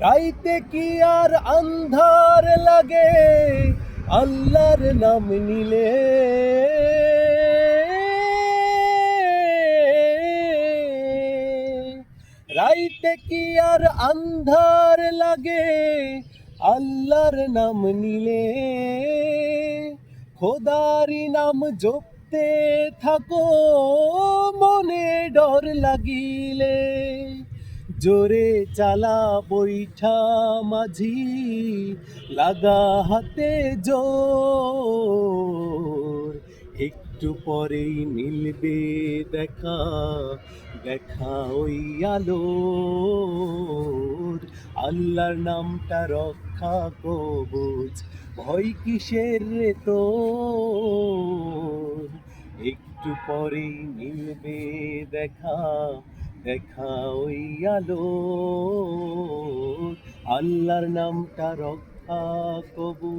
রাইতে কি আর আন্ধার লাগে? আল্লাহর নাম নিলে। রাইতে কি আর আন্ধার লাগে? আল্লাহর নাম নিলে। খোদারি নাম জপতে থাকো, মনে ডর লাগিলে। জোরে চালা বৈঠা মাঝি, লাগা হাতে জোর। একটু পরেই মিলবে দেখা দেখা ওই আলো আল্লাহর নামটা রক্ষা কবচ ভয় কিসের রে তোর? একটু পরেই মিলবে দেখা দেখা ওই আলো। আল্লাহর নামটা রক্ষা কবু